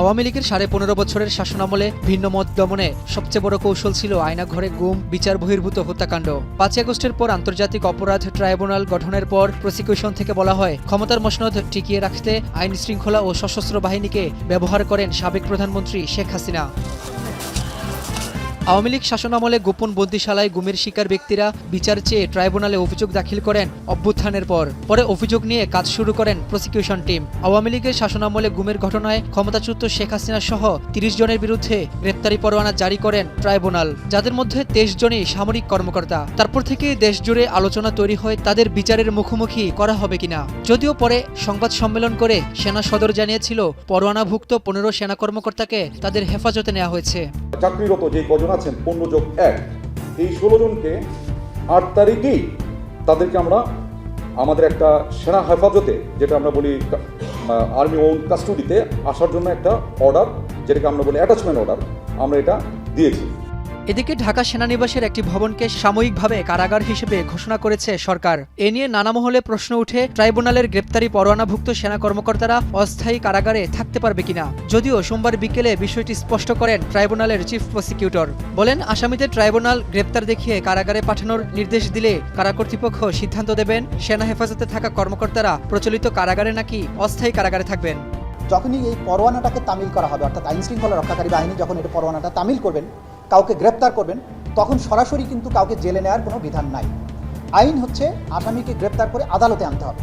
আওয়ামী লীগের সাড়ে পনেরো বছরের শাসনামলে ভিন্নমত দমনে সবচেয়ে বড় কৌশল ছিল আয়নাঘরে গুম, বিচার বহির্ভূত হত্যাকাণ্ড। পাঁচ আগস্টের পর আন্তর্জাতিক অপরাধ ট্রাইব্যুনাল গঠনের পর প্রসিকিউশন থেকে বলা হয়, ক্ষমতার মসনদ টিকিয়ে রাখতে আইন শৃঙ্খলা ও সশস্ত্র বাহিনীকে ব্যবহার করেন সাবেক প্রধানমন্ত্রী শেখ হাসিনা। আওয়ামী লীগ শাসনামলে গোপন বন্দিশালায় গুমের শিকার ব্যক্তিরা বিচার চেয়ে ট্রাইব্যুনালে অভিযোগ দাখিল করেন অভ্যুত্থানের পর। পরে অভিযোগ নিয়ে কাজ শুরু করেন প্রসিকিউশন টিম। আওয়ামী লীগের শাসনামলে গুমের ঘটনায় ক্ষমতাচ্যুত শেখ হাসিনা সহ তিরিশ জনের বিরুদ্ধে গ্রেপ্তারি পরোয়ানা জারি করেন ট্রাইব্যুনাল, যাদের মধ্যে তেইশ জনই সামরিক কর্মকর্তা। তারপর থেকে দেশ জুড়ে আলোচনা তৈরি হয় তাদের বিচারের মুখোমুখি করা হবে কিনা। যদিও পরে সংবাদ সম্মেলন করে সেনা সদর জানিয়েছিল, পরোয়ানাভুক্ত পনেরো সেনা কর্মকর্তাকে তাদের হেফাজতে নেওয়া হয়েছে। চাকরিরত যে কজন আছেন পনেরো যোগ এক। এই ষোলো জনকে আট তারিখেই তাদেরকে আমরা আমাদের একটা সেনা হেফাজতে, যেটা আমরা বলি আর্মি ওন কাস্টডিতে আসার জন্য একটা অর্ডার যেটাকে আমরা বলি অ্যাটাচমেন্ট অর্ডার আমরা এটা দিয়েছি। এদিকে ঢাকা সেনানিবাসের একটি ভবনকে সাময়িকভাবে কারাগার হিসেবে ঘোষণা করেছে সরকার। এ নিয়ে নানা মহলে প্রশ্ন উঠে ট্রাইব্যুনালের গ্রেপ্তারি পরোয়ানাভুক্ত সেনা কর্মকর্তারা অস্থায়ী কারাগারে থাকতে পারবে কিনা? যদিও সোমবার বিকেলে বিষয়টি স্পষ্ট করেন ট্রাইব্যুনালের চিফ প্রসিকিউটর। বলেন, আসামিদের ট্রাইব্যুনাল গ্রেপ্তার দেখিয়ে কারাগারে পাঠানোর নির্দেশ দিলে কারা কর্তৃপক্ষ সিদ্ধান্ত দেবেন, সেনা হেফাজতে থাকা কর্মকর্তারা প্রচলিত কারাগারে নাকি অস্থায়ী কারাগারে থাকবেন? যখনই এই পরোয়ানাটাকে তামিল করা হবে, অর্থাৎ আইন শৃঙ্খলা রক্ষাকারী বাহিনী যখন এটা পরোয়ানাটা তামিল করবেন কাউকে গ্রেপ্তার করবেন, তখন সরাসরি কিন্তু কাউকে জেলে নেওয়ার কোনো বিধান নাই। আইন হচ্ছে আসামিকে গ্রেপ্তার করে আদালতে আনতে হবে।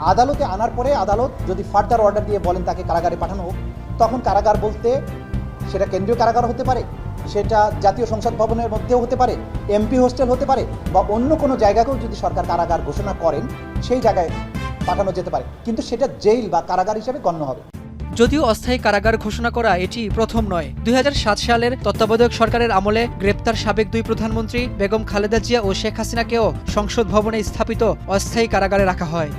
আদালতে আনার পরে আদালত যদি ফার্দার অর্ডার দিয়ে বলেন তাকে কারাগারে পাঠানো হোক, তখন কারাগার বলতে সেটা কেন্দ্রীয় কারাগার হতে পারে, সেটা জাতীয় সংসদ ভবনের মধ্যেও হতে পারে, এমপি হোস্টেল হতে পারে, বা অন্য কোনো জায়গাকেও যদি সরকার কারাগার ঘোষণা করেন, সেই জায়গায় পাঠানো যেতে পারে। কিন্তু সেটা জেল বা কারাগার হিসেবে গণ্য হবে। যদিও অস্থায়ী কারাগার ঘোষণা করা এটি প্রথম নয়। দুই সালের তত্ত্বাবধায়ক সরকারের আমলে গ্রেপ্তার সাবেক দুই প্রধানমন্ত্রী বেগম খালেদা জিয়া ও শেখ হাসিনাকেও সংসদ ভবনে স্থাপিত অস্থায়ী কারাগারে রাখা হয়।